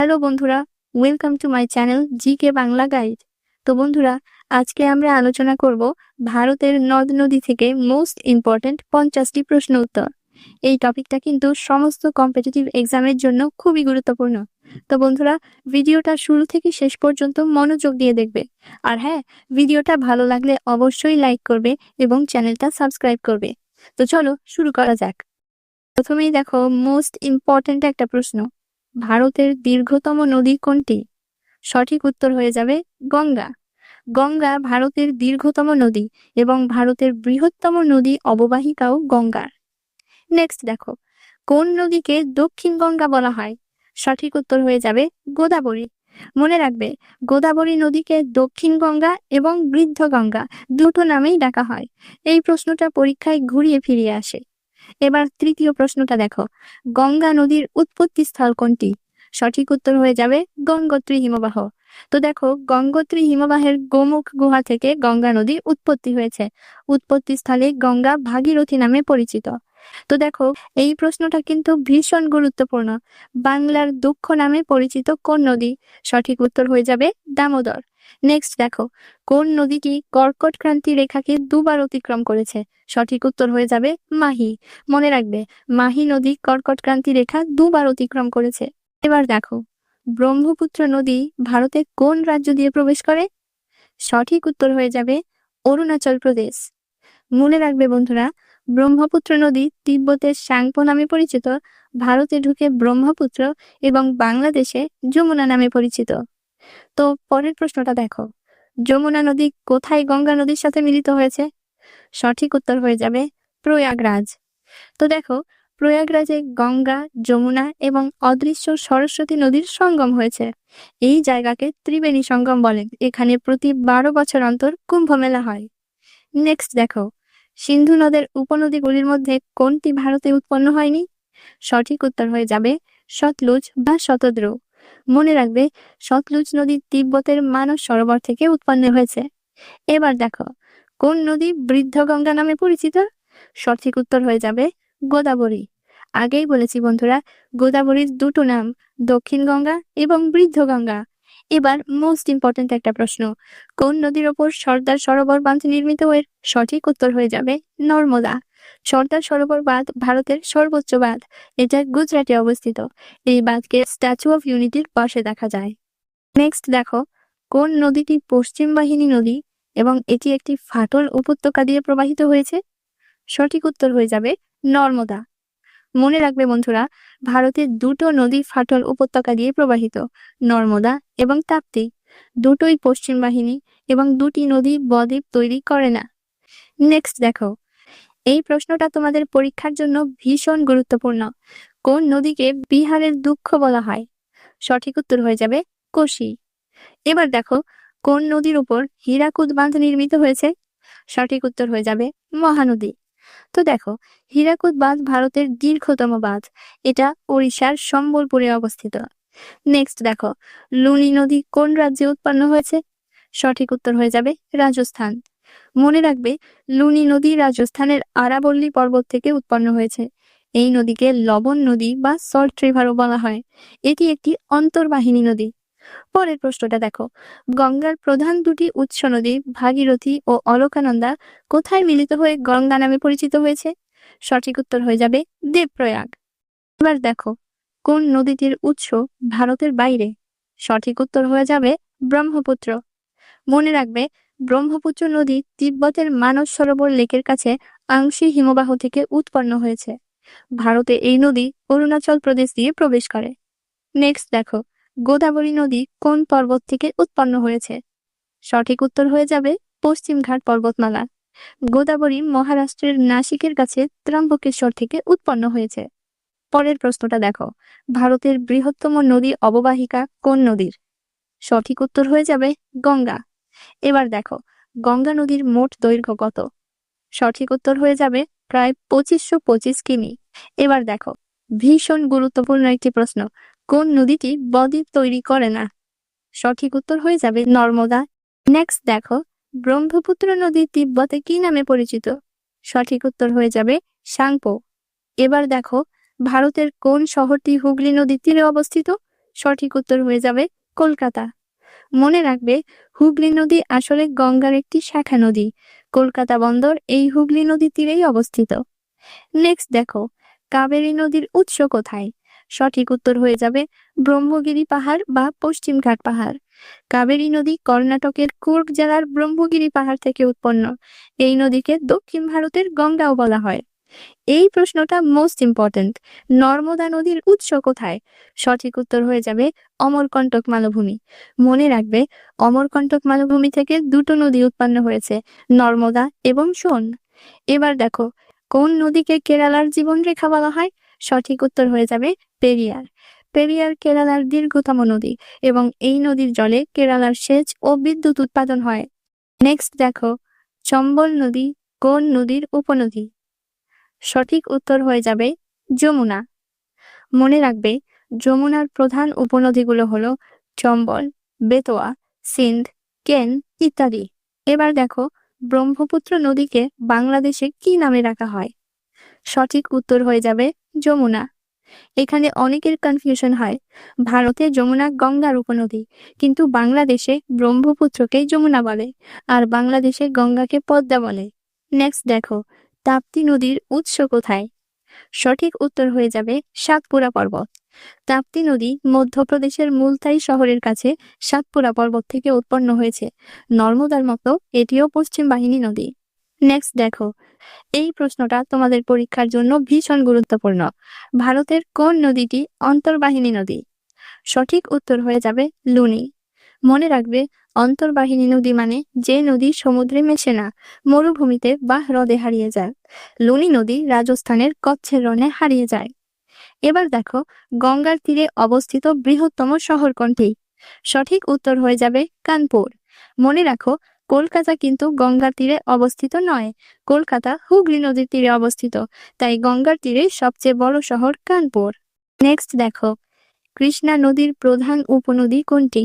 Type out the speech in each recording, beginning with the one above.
Hello বন্ধুরা welcome to my channel G K Bangla guide তো বন্ধুরা, আজকে আমরা আলোচনা করব ভারতের নদ নদী থেকে মোস্ট ইম্পর্ট্যান্ট পঞ্চাশটি প্রশ্ন উত্তর। এই টপিকটা কিন্তু সমস্ত কম্পিটিটিভ এক্সামের জন্য খুবই গুরুত্বপূর্ণ। তো বন্ধুরা, ভিডিওটা শুরু থেকে শেষ পর্যন্ত মনোযোগ দিয়ে দেখবে। আর হ্যাঁ ভিডিওটা ভালো লাগলে অবশ্যই লাইক করবে এবং চ্যানেলটা সাবস্ক্রাইব করবে। তো চলো শুরু করা যাক। প্রথমেই দেখো মোস্ট ইম্পর্ট্যান্ট একটা প্রশ্ন। ভারতের দীর্ঘতম নদী কোনটি? সঠিক উত্তর হয়ে যাবে গঙ্গা। গঙ্গা ভারতের দীর্ঘতম নদী এবং ভারতের বৃহত্তম নদী অববাহিকাও গঙ্গার। নেক্সট দেখো, কোন নদীকে দক্ষিণ গঙ্গা বলা হয়? সঠিক উত্তর হয়ে যাবে গোদাবরী। মনে রাখবে, গোদাবরী নদীকে দক্ষিণ গঙ্গা এবং বৃদ্ধ গঙ্গা দুটো নামেই ডাকা হয়। এই প্রশ্নটা পরীক্ষায় ঘুরিয়ে ফিরিয়ে আসে। এবার তৃতীয় প্রশ্নটা দেখো। গঙ্গা নদীর উৎপত্তি স্থল কোনটি? সঠিক উত্তর হয়ে যাবে গঙ্গোত্রী হিমবাহ। তো দেখো, গঙ্গোত্রী হিমবাহের গোমুখ গুহা থেকে গঙ্গা নদী উৎপত্তি হয়েছে। উৎপত্তি স্থলে গঙ্গা ভাগীরথী নামে পরিচিত। তো দেখো, এই প্রশ্নটা কিন্তু ভীষণ গুরুত্বপূর্ণ। বাংলার দুঃখ নামে পরিচিত কোন নদী? সঠিক উত্তর হয়ে যাবে দামোদর। নেক্সট দেখো, কোন নদীটি কর্কট ক্রান্তি রেখাকে দুবার অতিক্রম করেছে? সঠিক উত্তর হয়ে যাবে মাহি। মনে রাখবে, মাহি নদী কর্কট ক্রান্তি রেখা দুবার অতিক্রম করেছে। এবার দেখো, ব্রহ্মপুত্র নদী ভারতে কোন রাজ্য দিয়ে প্রবেশ করে? সঠিক উত্তর হয়ে যাবে অরুণাচল প্রদেশ। মনে রাখবে বন্ধুরা ব্রহ্মপুত্র নদী তিব্বতের সাংপো নামে পরিচিত, ভারতে ঢুকে ব্রহ্মপুত্র এবং বাংলাদেশে যমুনা নামে পরিচিত। তো পরের প্রশ্নটা দেখো, যমুনা নদী কোথায় গঙ্গা নদীর সাথে মিলিত হয়েছে? সঠিক উত্তর হয়ে যাবে প্রয়াগরাজ। তো দেখো, প্রয়াগরাজে গঙ্গা, যমুনা এবং অদৃশ্য সরস্বতী নদীর সঙ্গম হয়েছে। এই জায়গাকে ত্রিবেণী সঙ্গম বলে। এখানে প্রতি বারো বছর অন্তর কুম্ভ মেলা হয়। নেক্সট দেখো সিন্ধু নদের উপনদীগুলির মধ্যে কোনটি ভারতে উৎপন্ন হয়নি? সঠিক উত্তর হয়ে যাবে সতলুজ বা শতদ্রু। মনে রাখবে, সতলুজ নদী তিব্বতের মানস সরোবর থেকে উৎপন্ন হয়েছে। এবার দেখো, কোন নদী বৃদ্ধ গঙ্গা নামে পরিচিত? সঠিক উত্তর হয়ে যাবে গোদাবরী। আগেই বলেছি বন্ধুরা, গোদাবরীর দুটো নাম, দক্ষিণ গঙ্গা এবং বৃদ্ধ গঙ্গা। এবার মোস্ট ইম্পর্টেন্ট একটা প্রশ্ন। কোন নদীর ওপর সর্দার সরোবর বাঁধ নির্মিত হয়ে সঠিক উত্তর হয়ে যাবে নর্মদা। সর্দার সরোবর বাঁধ ভারতের সর্বোচ্চ বাঁধ, এটা গুজরাটে অবস্থিত। এই বাঁধকে স্ট্যাচু অফ ইউনিটির পাশে দেখা যায়। নেক্সট দেখো, কোন নদীটি পশ্চিম বাহিনী নদী এবং এটি একটি ফাটল উপত্যকা দিয়ে প্রবাহিত হয়েছে? সঠিক উত্তর হয়ে যাবে নর্মদা। মনে রাখবে বন্ধুরা, ভারতের দুটো নদী ফাটল উপত্যকা দিয়ে প্রবাহিত, নর্মদা এবং তাপ্তি। দুটোই পশ্চিম বাহিনী এবং দুটি নদী বদ্বীপ তৈরি করে না। নেক্সট দেখো, এই প্রশ্নটা তোমাদের পরীক্ষার জন্য ভীষণ গুরুত্বপূর্ণ। কোন নদীকে বিহারের দুঃখ বলা হয়? সঠিক উত্তর হয়ে যাবে কোশি। এবার দেখো, কোন নদীর উপর হীরাকুদ বাঁধ নির্মিত হয়েছে? সঠিক উত্তর হয়ে যাবে মহানদী। তো দেখো, হীরাকুদ বাঁধ ভারতের দীর্ঘতম বাঁধ। এটা ওড়িশার সম্বলপুরে অবস্থিত। নেক্সট দেখো, লুনি নদী কোন রাজ্যে উৎপন্ন হয়েছে? সঠিক উত্তর হয়ে যাবে রাজস্থান। মনে রাখবে, লুনি নদী রাজস্থানের আরাবল্লী পর্বত থেকে উৎপন্ন হয়েছে। এই নদীকে লবণ নদী বা সল্ট রিভারও বলা হয়। এটি একটি অন্তর্বাহিনী নদী। পরের প্রশ্নটা দেখো। গঙ্গার প্রধান দুটি উৎস নদী ভাগীরথী ও অলকানন্দা কোথায় মিলিত হয়ে গঙ্গা নামে পরিচিত হয়েছে? সঠিক উত্তর হয়ে যাবে দেবপ্রয়াগ। এবার দেখো, কোন নদীটির উৎস ভারতের বাইরে? সঠিক উত্তর হয়ে যাবে ব্রহ্মপুত্র। মনে রাখবে, ব্রহ্মপুত্র নদী তিব্বতের মানস সরোবর লেকের কাছে আংশি হিমবাহ থেকে উৎপন্ন হয়েছে। ভারতে এই নদী অরুণাচল প্রদেশ দিয়ে প্রবেশ করে। নেক্সট দেখো গোদাবরী নদী কোন পর্বত থেকে উৎপন্ন হয়েছে? সঠিক উত্তর হয়ে যাবে পশ্চিমঘাট পর্বতমালা। গোদাবরী মহারাষ্ট্রের নাসিকের কাছে ত্রম্বকেশ্বর থেকে উৎপন্ন হয়েছে। পরের প্রশ্নটা দেখো। ভারতের বৃহত্তম নদী অববাহিকা কোন নদীর? সঠিক উত্তর হয়ে যাবে গঙ্গা। এবার দেখো, গঙ্গা নদীর মোট দৈর্ঘ্য কত? সঠিক উত্তর হয়ে যাবে প্রায় পঁচিশশো পঁচিশ কিমি। এবার দেখো, ভীষণ গুরুত্বপূর্ণ একটি প্রশ্ন। কোন নদীটি বদ্বীপ তৈরি করে না? সঠিক উত্তর হয়ে যাবে নর্মদা। নেক্সট দেখো, ব্রহ্মপুত্র নদী তিব্বতে কি নামে পরিচিত? সঠিক উত্তর হয়ে যাবে সাংপো। এবার দেখো, ভারতের কোন শহরটি হুগলি নদীর তীরে অবস্থিত? সঠিক উত্তর হয়ে যাবে কলকাতা। মনে রাখবে, হুগলি নদী আসলে গঙ্গার একটি শাখা নদী। কলকাতা বন্দর এই হুগলি নদীর তীরেই অবস্থিত। নেক্সট দেখো, কাবেরী নদীর উৎস কোথায়? সঠিক উত্তর হয়ে যাবে ব্রহ্মগিরি পাহাড় বা পশ্চিমঘাট পাহাড়। কাবেরী নদী কর্ণাটকের কুর্গ জেলার ব্রহ্মগিরি পাহাড় থেকে উৎপন্ন। এই নদীকে দক্ষিণ ভারতের গঙ্গাও বলা হয়। এই প্রশ্নটা মোস্ট ইম্পর্ট্যান্ট নর্মদা নদীর উৎস কোথায়? সঠিক উত্তর হয়ে যাবে অমরকণ্টক মালভূমি। মনে রাখবে অমরকণ্টক মালভূমি থেকে দুটো নদী উৎপন্ন হয়েছে, নর্মদা এবং সোন। এবার দেখো, কোন নদীকে কেরালার জীবনরেখা বলা হয়? সঠিক উত্তর হয়ে যাবে পেরিয়ার। পেরিয়ার কেরালার দীর্ঘতম নদী এবং এই নদীর জলে কেরালার সেচ ও বিদ্যুৎ উৎপাদন হয়। নেক্সট দেখো, চম্বল নদী, কোন নদীর উপনদী? সঠিক উত্তর হয়ে যাবে যমুনা। মনে রাখবে, যমুনার প্রধান উপনদীগুলো হলো চম্বল, বেতোয়া, সিন্ধ, কেন ইত্যাদি। এবার দেখো, ব্রহ্মপুত্র নদীকে বাংলাদেশে কি নামে রাখা হয়? সঠিক উত্তর হয়ে যাবে যমুনা। এখানে অনেকের কনফিউশন হয়। ভারতে যমুনা গঙ্গার উপনদী, কিন্তু বাংলাদেশে ব্রহ্মপুত্রকেই যমুনা বলে আর বাংলাদেশে গঙ্গাকে পদ্মা বলে। নেক্সট দেখো, তাপ্তি নদীর উৎস কোথায়? সঠিক উত্তর হয়ে যাবে সাতপুরা পর্বত। তাপ্তি নদী মধ্যপ্রদেশের মুলতাই শহরের কাছে সাতপুরা পর্বত থেকে উৎপন্ন হয়েছে। নর্মদার মতো এটিও পশ্চিম বাহিনী নদী। নেক্সট দেখো। এই প্রশ্নটা তোমাদের পরীক্ষার জন্য ভীষণ গুরুত্বপূর্ণ। ভারতের কোন নদীটি অন্তর্বাহিনী নদী? সঠিক উত্তর হয়ে যাবে লুনি। মনে রাখবে, অন্তর্বাহিনী নদী মানে যে নদী সমুদ্রে মেশে না, মরুভূমিতে বা হ্রদে হারিয়ে যায়। লুনি নদী রাজস্থানের কচ্ছের রণে হারিয়ে যায়। এবার দেখো, গঙ্গার তীরে অবস্থিত বৃহত্তম শহর কোনটি সঠিক উত্তর হয়ে যাবে কানপুর। মনে রাখো কলকাতা কিন্তু গঙ্গার তীরে অবস্থিত নয়। কলকাতা হুগলি নদীর তীরে অবস্থিত। তাই গঙ্গার তীরে সবচেয়ে বড় শহর কানপুর। নেক্সট দেখো। কৃষ্ণা নদীর প্রধান উপনদী কোনটি?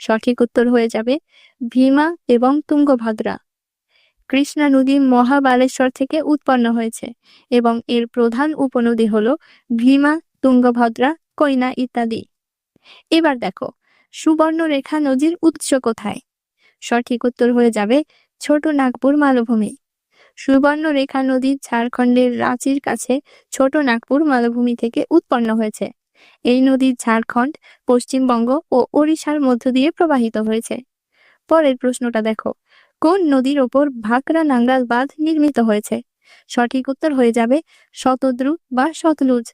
সঠিক উত্তর হয়ে যাবে ভীমা এবং তুঙ্গভদ্রা। কৃষ্ণা নদী মহাবালেশ্বর থেকে উৎপন্ন হয়েছে এবং এর প্রধান উপনদী হল ভীমা, তুঙ্গভদ্রা কৈনা ইত্যাদি। এবার দেখো, সুবর্ণরেখা নদীর উৎস কোথায়? সঠিক উত্তর হয়ে যাবে ছোট নাগপুর মালভূমি। সুবর্ণরেখা নদী ঝাড়খণ্ডের রাঁচির কাছে ছোট নাগপুর মালভূমি থেকে উৎপন্ন হয়েছে। এই নদী ঝাড়খণ্ড, পশ্চিমবঙ্গ ও ওড়িশার মধ্য দিয়ে প্রবাহিত হয়েছে। পরের প্রশ্নটা দেখো, কোন নদীর ওপর ভাকরা নাঙ্গাল বাঁধ নির্মিত হয়েছে? সঠিক উত্তর হয়ে যাবে শতদ্রু বা সতলুজ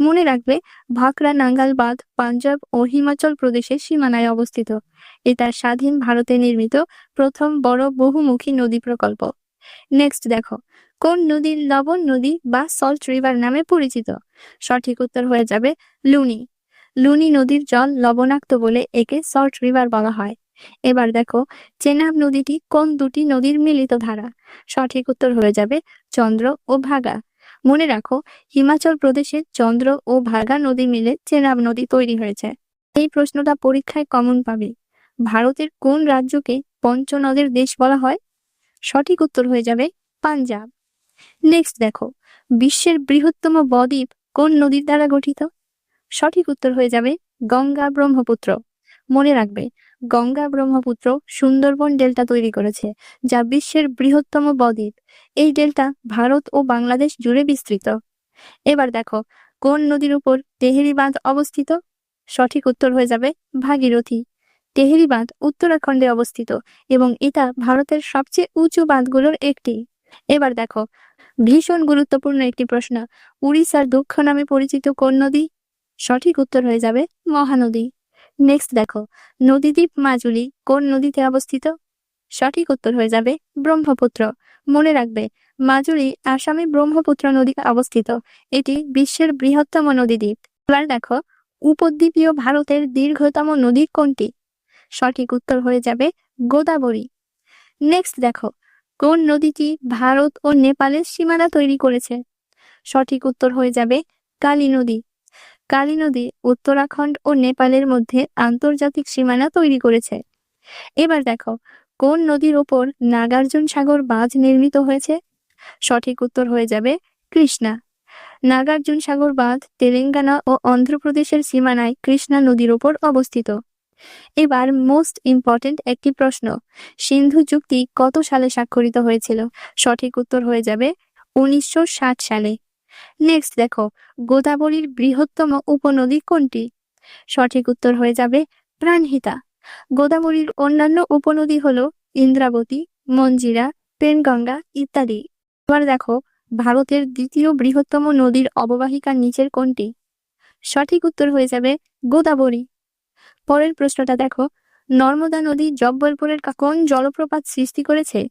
মনে রাখবে, ভাকরা নাঙ্গাল বাঁধ পাঞ্জাব ও হিমাচল প্রদেশের সীমানায় অবস্থিত। এটা স্বাধীন ভারতে নির্মিত প্রথম বড় বহুমুখী নদী প্রকল্প। নেক্সট দেখো, কোন নদীর লবণ নদী বা সল্ট রিভার নামে পরিচিত? সঠিক উত্তর হয়ে যাবে লুনি। লুনি নদীর জল লবণাক্ত বলে একে সল্ট রিভার বলা হয়। এবার দেখো, চেনাব নদীটি কোন দুটি নদীর মিলিত ধারা? সঠিক উত্তর হয়ে যাবে চন্দ্র ও ভাগা। মনে রাখো, হিমাচল প্রদেশে চন্দ্র ও ভাগা নদী মিলে চেনাব নদী তৈরি হয়েছে। এই প্রশ্নটা পরীক্ষায় কমন পাবে। ভারতের কোন রাজ্যকে পঞ্চনদের দেশ বলা হয়? সঠিক উত্তর হয়ে যাবে পাঞ্জাব। নেক্সট দেখো, বিশ্বের বৃহত্তম বদ্বীপ কোন নদীর দ্বারা গঠিত? সঠিক উত্তর হয়ে যাবে গঙ্গা ব্রহ্মপুত্র। মনে রাখবে গঙ্গা ব্রহ্মপুত্র সুন্দরবন ডেল্টা তৈরি করেছে, যা বিশ্বের বৃহত্তম বদ্বীপ। এই ডেল্টা ভারত ও বাংলাদেশ জুড়ে বিস্তৃত। এবার দেখো, কোন নদীর উপর তেহেরি বাঁধ অবস্থিত? সঠিক উত্তর হয়ে যাবে ভাগীরথী। তেহেরি বাঁধ উত্তরাখণ্ডে অবস্থিত এবং এটা ভারতের সবচেয়ে উঁচু বাঁধগুলোর একটি। এবার দেখো, ভীষণ গুরুত্বপূর্ণ একটি প্রশ্ন, উড়িষ্যার দুঃখ নামে পরিচিত কোন নদী? সঠিক উত্তর হয়ে যাবে মহানদী। নেক্সট দেখো, নদীদ্বীপ মাজুলি কোন নদীতে অবস্থিত? সঠিক উত্তর হয়ে যাবে ব্রহ্মপুত্র। মনে রাখবে, মাজুলি আসামে ব্রহ্মপুত্র নদীতে অবস্থিত। এটি বিশ্বের বৃহত্তম নদীদ্বীপ। এবার দেখো, উপদ্বীপীয় ভারতের দীর্ঘতম নদী কোনটি? সঠিক উত্তর হয়ে যাবে গোদাবরী। নেক্সট দেখো, কোন নদীটি ভারত ও নেপালের সীমানা তৈরি করেছে? সঠিক উত্তর হয়ে যাবে কালী নদী। কালী নদী, উত্তরাখণ্ড ও নেপালের মধ্যে আন্তর্জাতিক সীমানা তৈরি করেছে। এবার দেখো, কোন নদীর ওপর নাগার্জুন সাগর বাঁধ নির্মিত হয়েছে? সঠিক উত্তর হয়ে যাবে কৃষ্ণা। নাগার্জুন সাগর বাঁধ তেলেঙ্গানা ও অন্ধ্রপ্রদেশের সীমানায় কৃষ্ণা নদীর ওপর অবস্থিত। এবার মোস্ট ইম্পর্টেন্ট একটি প্রশ্ন, সিন্ধু চুক্তি কত সালে স্বাক্ষরিত হয়েছিল? সঠিক উত্তর হয়ে যাবে উনিশশো ষাট সালে। নেক্সট দেখো, গোদাবরীর বৃহত্তম উপনদী কোনটি? সঠিক উত্তর হয়ে যাবে প্রাণহিতা। গোদাবরীর অন্যান্য উপনদী হলো ইন্দ্রাবতী, মঞ্জিরা, পেনগঙ্গা ইত্যাদি। এবার দেখো, ভারতের দ্বিতীয় বৃহত্তম নদীর অববাহিকার নিচের কোনটি? সঠিক উত্তর হয়ে যাবে গোদাবরী। পরের প্রশ্নটা দেখো, নর্মদা নদী জব্বলপুরের কোন জলপ্রপাত সৃষ্টি করেছে?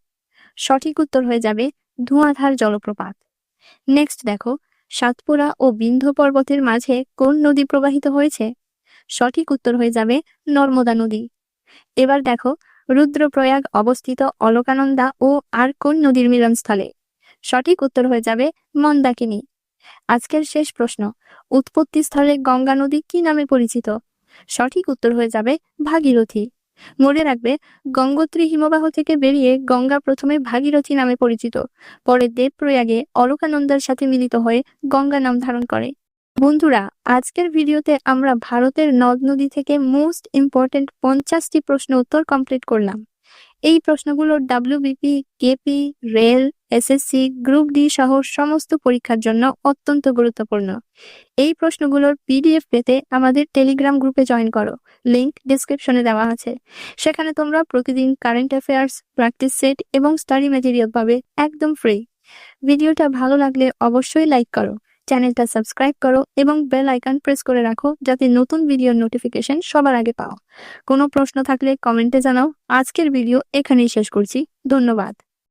সঠিক উত্তর হয়ে যাবে ধোঁয়াধার জলপ্রপাত। নেক্সট দেখো, সাতপুরা ও বিন্ধ্য পর্বতের মাঝে কোন নদী প্রবাহিত হয়েছে? সঠিক উত্তর হয়ে যাবে নর্মদা নদী। এবার দেখো, রুদ্রপ্রয়াগ অবস্থিত অলকানন্দা ও আর কোন নদীর মিলনস্থলে? সঠিক উত্তর হয়ে যাবে মন্দাকিনী। আজকের শেষ প্রশ্ন উৎপত্তি স্থলে গঙ্গা নদী কি নামে পরিচিত? সঠিক উত্তর হয়ে যাবে ভাগীরথী। মনে রাখবে, গঙ্গোত্রী হিমবাহ থেকে বেরিয়ে গঙ্গা প্রথমে ভাগীরথী নামে পরিচিত। পরে দেবপ্রয়াগে অলকানন্দার সাথে মিলিত হয়ে গঙ্গা নাম ধারণ করে। বন্ধুরা, আজকের ভিডিওতে আমরা ভারতের নদ নদী থেকে মোস্ট ইম্পর্টেন্ট পঞ্চাশটি প্রশ্ন উত্তর কমপ্লিট করলাম। এই প্রশ্নগুলো WBP KP rail SSC group D সহ সমস্ত পরীক্ষার জন্য অত্যন্ত গুরুত্বপূর্ণ। এই প্রশ্নগুলোর পিডিএফ পেতে আমাদের টেলিগ্রাম গ্রুপে জয়েন করো। লিংক ডিসক্রিপশনে দেওয়া আছে। সেখানে তোমরা প্রতিদিন কারেন্ট অ্যাফেয়ার্স প্র্যাকটিস সেট এবং স্টাডি ম্যাটেরিয়াল পাবে একদম ফ্রি ভিডিওটা ভালো লাগলে অবশ্যই লাইক করো। চ্যানেলটা সাবস্ক্রাইব করো এবং বেল আইকন প্রেস করে রাখো যাতে নতুন ভিডিওর নোটিফিকেশন সবার আগে পাও। কোনো প্রশ্ন থাকলে কমেন্টে জানাও। আজকের ভিডিও এখানেই শেষ করছি। ধন্যবাদ।